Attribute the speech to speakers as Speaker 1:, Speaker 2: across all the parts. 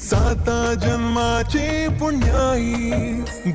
Speaker 1: साता जन्माची पुण्याई.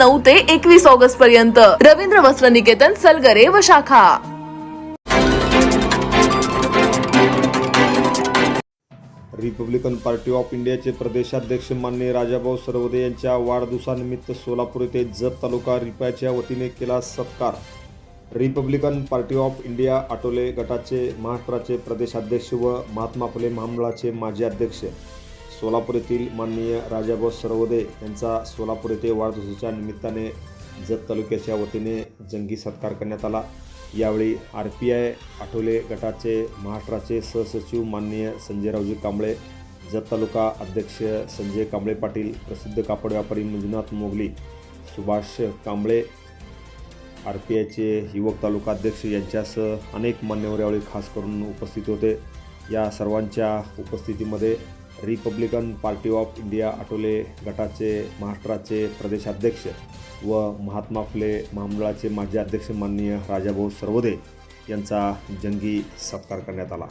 Speaker 2: नऊ ते एकवीस ऑगस्ट पर्यंत. रवींद्र वस्त्र निकेतन सलगरे व शाखा.
Speaker 3: रिपब्लिकन पार्टी ऑफ इंडियाचे प्रदेशाध्यक्ष मान्य राजाभाऊ सरवदे यांच्या वाढदिवसानिमित्त सोलापूर येथे जत तालुका रिपायच्या वतीने केला सत्कार. Republican Party of India Athawale गटाचे महाराष्ट्राचे प्रदेशाध्यक्ष व महात्मा फुले महामंडळाचे माजी अध्यक्ष. सोलापूर येथील माननीय राजाभाऊ सरवदे यांचा सोलापूर येथे वाढदिवसाच्या निमित्ताने जत तालुक्याच्या वतीने जंगी सत्कार करण्यात आला. यावेळी आर पी आय आठवले गटाचे महाराष्ट्राचे सहसचिव माननीय संजयरावजी कांबळे जत तालुका अध्यक्ष संजय कांबळे पाटील प्रसिद्ध कापड व्यापारी मंजुनाथ मोगली सुभाष कांबळे आर पी आयचे युवक तालुका अध्यक्ष यांच्यासह अनेक मान्यवर यावेळी खास करून उपस्थित होते. या सर्वांच्या उपस्थितीमध्ये Republican Party of India Athawale गटाचे महाराष्ट्राचे प्रदेशाध्यक्ष व महात्मा फुले महामंडळाचे माजी अध्यक्ष माननीय राजाभाऊ सर्वोदे यांचा जंगी सत्कार करण्यात आला.